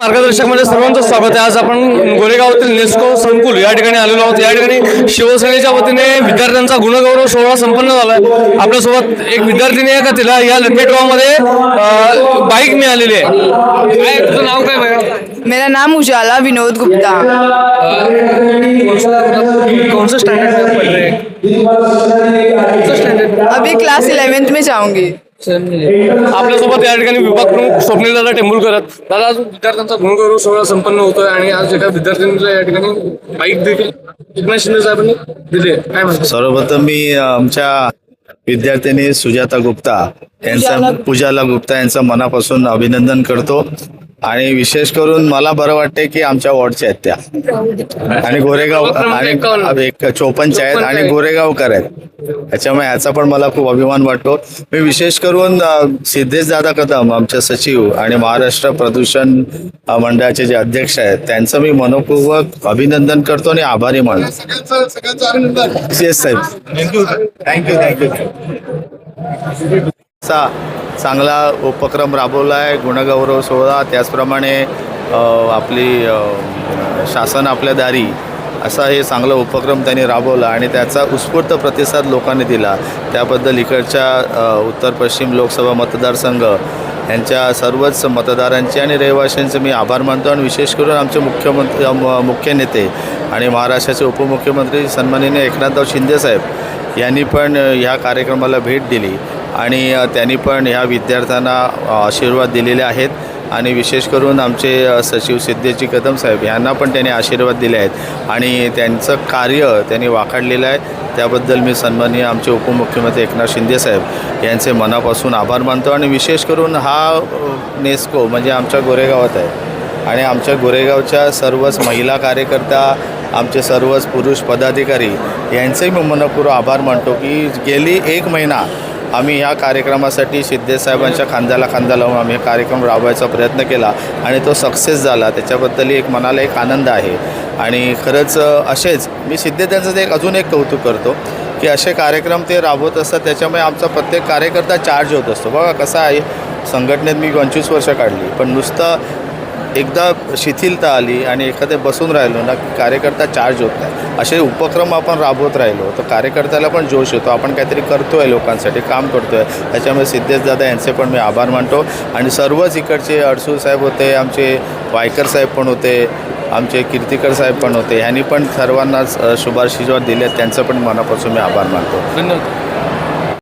मार्गदर्शकमध्ये सर्वांचं स्वागत आहे. आज आपण गोरेगावातील नेस्को संकुल या ठिकाणी आलेलो आहोत. या ठिकाणी शिवसेनेच्या वतीने विद्यार्थ्यांचा गुणगौरव सोहळा संपन्न झाला आहे आपल्यासोबत एक विद्यार्थिनी आहे का तिला? या लकी ड्रॉ मध्ये अं, बाईक मिळालेली आहे. काय तुझं नाव काय मेरा नाम उजाला विनोद गुप्ता. कौन स्टँडर्ड अभी क्लास इलेवेंथ में जाऊंगी. आपल्यासोबत या ठिकाणी विभाग प्रमुख स्वप्नील दादा टेंबुलकर दादा आज विद्यार्थ्यांचा गुणगौरव सोहळा संपन्न होतोय आणि आज एका विद्यार्थ्यांना या ठिकाणी बाईक देखील एकनाथ शिंदे साहेबांनी दिली. काय म्हणतात? सर्वप्रथम मी आमच्या विद्यार्थिनी सुजाता गुप्ता यांचा पूजाला गुप्ता यांचं मनापासून अभिनंदन करतो. आणि विशेष करून मला बरं वाटतंय की आमच्या वॉर्डच्या आहेत त्या. आणि गोरेगाव आणि एक चोपनच्या आहेत आणि गोरेगावकर आहेत. त्याच्यामुळे ह्याचा पण मला खूप अभिमान वाटतो. मी विशेष करून सिद्धेश दादा कदम आमचे सचिव आणि महाराष्ट्र प्रदूषण मंडळाचे जे अध्यक्ष आहेत त्यांचं मी मनपूर्वक अभिनंदन करतो आणि आभारी मानतो. Yes Saheb thank you thank you thank you असा चांगला उपक्रम राबवला आहे गुणगौरव सोहळा. त्याचप्रमाणे आपली शासन आपल्या दारी असा हे चांगला उपक्रम त्यांनी राबवला आणि त्याचा उत्स्फूर्त प्रतिसाद लोकांनी दिला. त्याबद्दल इकडच्या उत्तर पश्चिम लोकसभा मतदारसंघ यांच्या सर्वच मतदारांचे आणि रहिवाशांचे मी आभार मानतो आणि विशेष करून आमचे मुख्यमंत्री मुख्य नेते आणि महाराष्ट्राचे उपमुख्यमंत्री सन्माननीय एकनाथराव शिंदेसाहेब यांनी पण ह्या कार्यक्रमाला भेट दिली. आणि त्यांनी पण ह्या विद्यार्थ्यांना आशीर्वाद दिलेले आहेत. आणि विशेष करून आमचे सचिव सिद्धेजी कदम साहेब यांना पण त्यांनी आशीर्वाद दिले आहेत. आणि त्यांचं कार्य त्यांनी वाखाडलेलं आहे. त्याबद्दल मी सन्माननीय आमचे उपमुख्यमंत्री एकनाथ शिंदे साहेब यांचे मनापासून आभार मानतो. आणि विशेष करून हा नेस्को म्हणजे आमच्या गोरेगावात आहे. आणि आमच्या गोरेगावच्या सर्वच महिला कार्यकर्ता आमचे सर्वच पुरुष पदाधिकारी यांचेही मी मनपूर्वक आभार मानतो की गेली एक महिना आम्ही ह्या कार्यक्रमासाठी सिद्धेसाहेबांच्या खांद्याला खांदा लावून आम्ही हा कार्यक्रम राबवायचा प्रयत्न केला आणि तो सक्सेस झाला. त्याच्याबद्दल एक मनाला एक आनंद आहे. आणि खरंच असेच मी सिद्धे त्यांचं ते एक अजून एक कौतुक करतो की असे कार्यक्रम ते राबवत असतात त्याच्यामुळे आमचा प्रत्येक कार्यकर्ता चार्ज होत असतो. बघा कसं आहे संघटनेत मी पंचवीस वर्ष काढली पण नुसतं एकदा शिथिलता आली आणि एखादे बसून राहिलो ना की कार्यकर्ता चार्ज होत नाही. असे उपक्रम आपण राबवत राहिलो तर कार्यकर्त्याला पण जोश येतो. आपण काहीतरी करतो आहे लोकांसाठी काम करतो आहे त्याच्यामुळे सिद्धेश दादा यांचे पण मी आभार मानतो. आणि सर्वच इकडचे अडसूळ साहेब होते आमचे वायकर साहेब पण होते आमचे कीर्तिकर साहेब पण होते. ह्यांनी पण सर्वांनाच अ, दिले त्यांचं पण मनापासून मी आभार मानतो. धन्यवाद.